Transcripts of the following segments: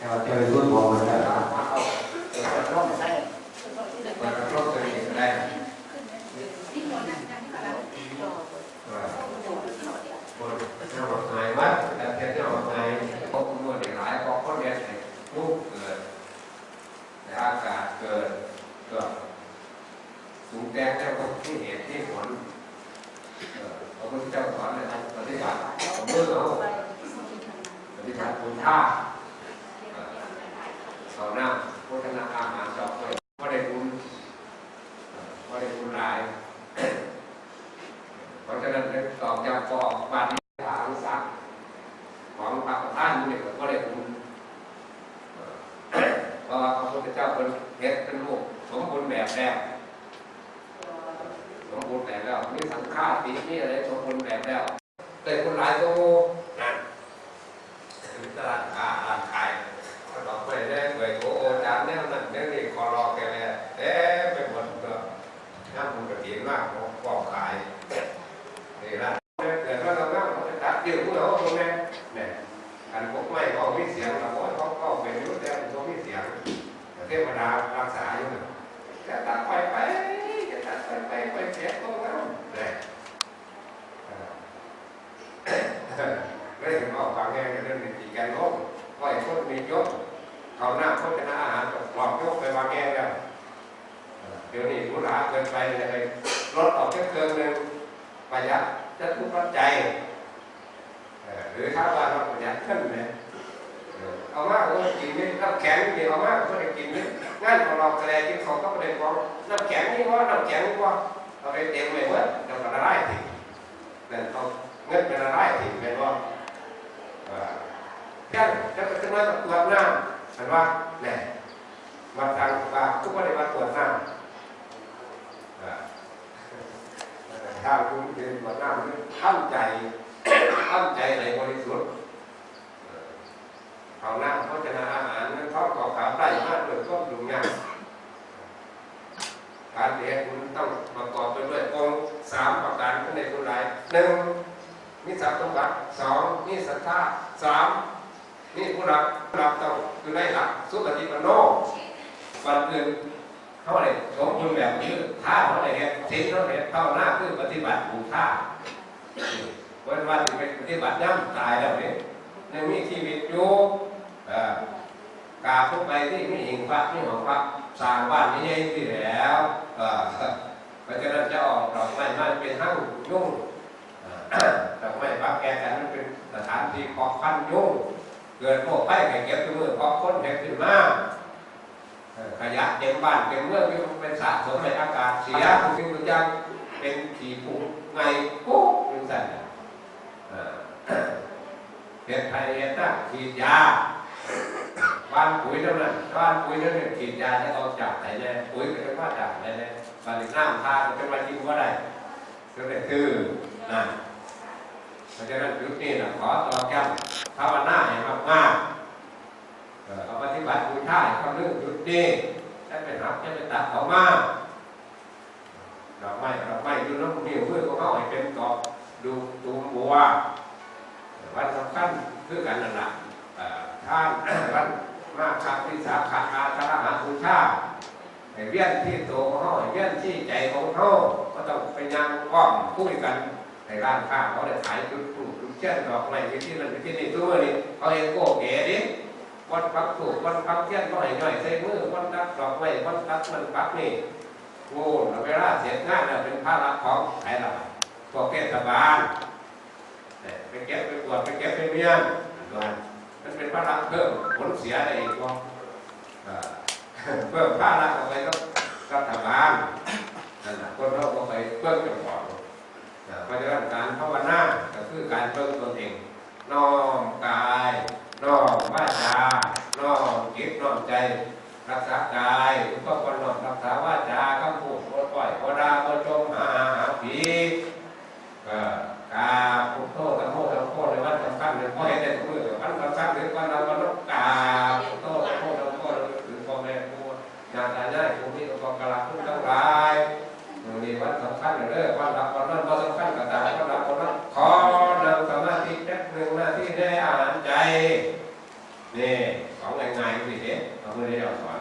แต่ว่าจะไปรุ่นบอกมันได้เอาเอาเปิดร่มใส่เปิดร่มตัวนี้ก็ได้คนเจ้าของนายวัดแต่เจ้าของนายพบมือเด็กหลายพอคนเรียนลูกเกิดแต่อากาศเกิดก็สูงแดงแล้วก็ที่เหตุที่ผลพระพุทธเจ้าสอนเลยปฏิบัติเมื่อเราปฏิบัติคุณท่า เขาหน้าโภชนาอาหารจอกเลยว่าได้บุญว่าได้บุญหลายเพราะฉะนั้นเรื่องตอบจากปอกบาทนี้ถามสักของพระประธานนี่ก็ได้บุญเพราะว่าพระพุทธเจ้าเป็นเฮ็ดเป็นรูปสมบูรณ์แบบแล้วสมบูรณ์แบบแล้วมีสังฆาติมีอะไรสมบูรณ์แบบแล้วแต่คนหลายตัวนะตลาดค้าร้านขาย เราไปได้เปิ ดโอ้จานเนี่ยนั่นเนี่ยนี่คอรอแกเลยเอ๊ะไปหมดก็น้ำมันกระถิ่นมากพองกองขายนี่ละเกิดว่าเรานั่งเราจะตัดยืดพวกเราตรงนี้เนี่ยการพกไม้เขาไม่เสียงเราโอ้ยเขาเขาเป็นรุ่นแล้วเขาไม่เสียงเทวดารักษาอยู่นะจะตัดไปไปจะตัดไปไปไปเสียตรงนั้นเนี่ยไม่ถึงออกฟังแง่เรื่องนี้กันลกก็ไอ้คนมียศ เขาหน้าโฆษณาอาหารปลอมยกไปวางแง่แล้วเดี๋ยวนี้หรูหราเกินไปเลยรถออกแค่เครื่องหนึ่งประหยัดจะทุกปัจจัยหรือถ้าว่าเราประหยัดขึ้นเนี่ยเอามากก็กินนี่น้ำแข็งนี่เอามากก็ได้กินนี่งานของเราแสดงที่เขาก็ประเด็นของน้ำแข็งนี่ว่าน้ำแข็งนี่ว่าเราไปเต็มเลยว่าเราก็ละลายทิ้งนั่นเขาเงินเป็นละลายทิ้งเป็นว่า กันจะไปขึ้นมาตรวจน้ำเห็นว่าเนี่ยมาทางว่าทุกคนได้มาตรวจหน้ำถ้าคุณเป็นตรวจน้ำคือตั้งใจตั้งใจในบริสุทธิ์เขาหน้ำเขาจะนาอาหารนั้นเขาขอขาวได้มากเลยก็ยุ่งยากการเรียนคุณต้องประกอบไปด้วยองค์สามประการขึ้นในคุณหลายหนึ่งมีสัพสมบัติสองมีศรัทธาสาม นี่ผู้รับผู้รับต้องคือได้หลักสุปฏิปันโนวันอื่นเขาเลยสมบูรณ์แบบนี้ท่าเขาเลยเนี่ยสิ่งเขาเนี่ยเข้าหน้าคือปฏิบัติบูท่าวันวันไปปฏิบัติย่ำตายแล้วเนี่ยในมีชีวิตอยู่กาทุกไปที่ไมีหิงพระมีหอพระสร้างบ้านนี้เองที่แล้วเพราะฉะนั้นจะออกดอกไม้มันเป็นห้างยุ่งดอกไม้ปักแกกันมันเป็นสถานที่ขอพันยุ่ง เกิดโรคไข้ไข้เก็บขึ้นมือพอคนเห็นขึ้นมาขยะเต็มบ้านเต็มเมืองที่เป็นสะสมในอากาศเสียทุกสิ่งทุกอย่างเป็นขีผุไงปุ๊บเป็นสั่นเห็ดไทยเห็ดหน้าฉีดยาบ้านปุ๋ยเท่านั้นบ้านปุ๋ยเท่านั้นฉีดยาจะเอาจากไหนเนี่ยปุ๋ยก็จะว่าจากไหนเนี่ยบาลิน้ำทาจะมากินว่าได้ก็เลยคือนะเพราะฉะนั้นยุคนี้นะขอต่อแก้ม ภาวนาให้มากมากๆเอาปฏิบัติบูชาให้เขาเรื่องหยุดดีจะไปหักจะไปตัดเขามากดอกไม้ดอกไม้ดูน้ำนิ้วมือเของเข้าให้เป็นกอบดูตูมบัววันสำคัญคือกันนั่นแหละท่านวันมากครับที่สาขาอาตระหาบูชาเวียนที่ตัวของเขาเวียนที่ใจของเขาก็ต้องไปยังก้อมคุยกันในร้านค้าเขาได้ขายจุด เช่นดอกไม้ที่นั่นที่นี่ตัวนี้เขาเองโก้เก๋ดิวันปักถูกวันปักเทียนก็ให้ย่อยใส่มือวันตักดอกไม้วันตักมันปักนี่โง่เวลาเสร็จงานเนี่ยเป็นภาระของใครล่ะพวกเทศบาลไปเก็บไปตรวจไปเก็บไปเมียนมันเป็นภาระเพิ่มผลเสียอะไรอีกว่าเพิ่มภาระออกไปก็รัฐบาลนั่นแหละคนเราก็ไปเพิ่มจังหวะ เพราะฉะนั้นการภาวนาก็คือการเพิ่มตนเอง น้อมกาย น้อมวาจา น้อมจิตน้อมใจ รักษากายก็ควรน้อมรักษาวาจาคำพูดโคตรปล่อยโคดาโคจมหาหาผีก็กาพุทโธธรรมโมธรรมโมในวันสำคัญหรือพ่อเห็นในมือวันสำคัญหรือวันเราวันนกกาพุทโธธรรมโมธรรมโมหรือพ่อแม่ครูญาติญาติผู้ที่อุปการะผู้ทั้งหลายมีวันสำคัญหรือวันรับวันนั้นวันสำคัญก็ตามวันรับวันนั้นขอนั่งสมาธิแค่หนึ่งนาทีได้อ่านใจนี่ของง่ายๆนี่เด้พระพุทธเจ้าสอน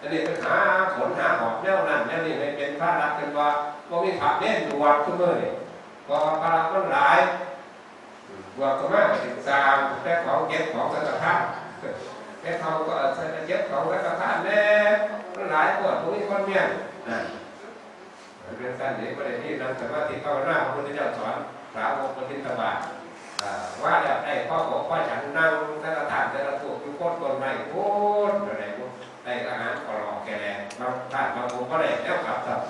อันนี้ป็นหาผลหาหอกแนวนั้นแนวนี้ไม่เป็นพระรักเป็นว่าบ่มีผักเด่นบวชทุกมื้อนี่พราะว่าพระรักมันหลายบวชก็มากศึกษามแต่ของเก็บของสังฆทานแค่เขาก็เก็บของสังฆทานแน่มันหลายปวดพวกนี้คนเมียนนั่นมันเป็นสั้นเด็กประเด็นที่นั่งสมาธิภาวนาพระพุทธเจ้าสอนสาวกปฏิบัติบาตอ่าว่าแล้วได้พ่อบอกพ่อฉันนั่งแต่ละทานแต่ละถูกอยู่โคตรต้นไม้โคตรอะไรพวกได้อาหารก็รอแกแรงบางท่านบางผมก็ได้แล้วกลับสับ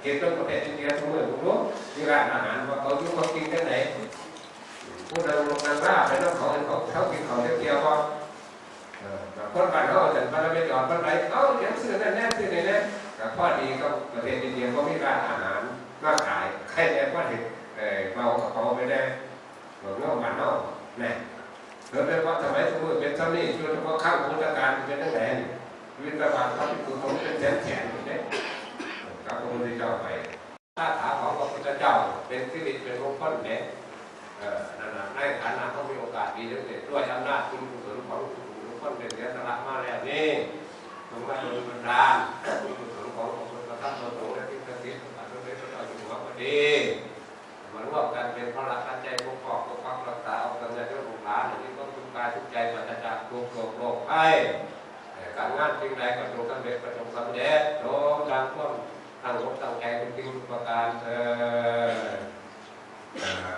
เก็บต้นประเทศอินเดียทุกเมื่อทุกรู้ที่ร้านอาหารว่าเขาอยู่เขากินกันไหนผู้นำลงนางล่าไปน้องเขาเขาเขากินเขาเที่ยวก็เออแบบ คนบ้านเขาจะบ้านไม่จอดบ้านไหนเอ้าเดี๋ยวซื้อนั่นแน่ซื้อในแน่แต่ข้อดีก็ประเทศอินเดียก็มีร้านอาหารมากขายใครแน่ก็เห็นเออเราเขาไม่ได้หลวงพ่อมันเนาะแน่เกิดเป็นเพราะสมัยสมัยเป็นเท่านี้ช่วยเฉพาะข้างพุทธการเป็นตั้งแต่วิทยาบาลเขาเป็นคนเป็นแสนแส จมาจากทุกโศกโรคภัยแต่การงานสิ่งใดก็จงสำเร็จประสบสำเร็จโน้มดังพวกตั้งอกตั้งใจเป็นจริงทุกประการเถิด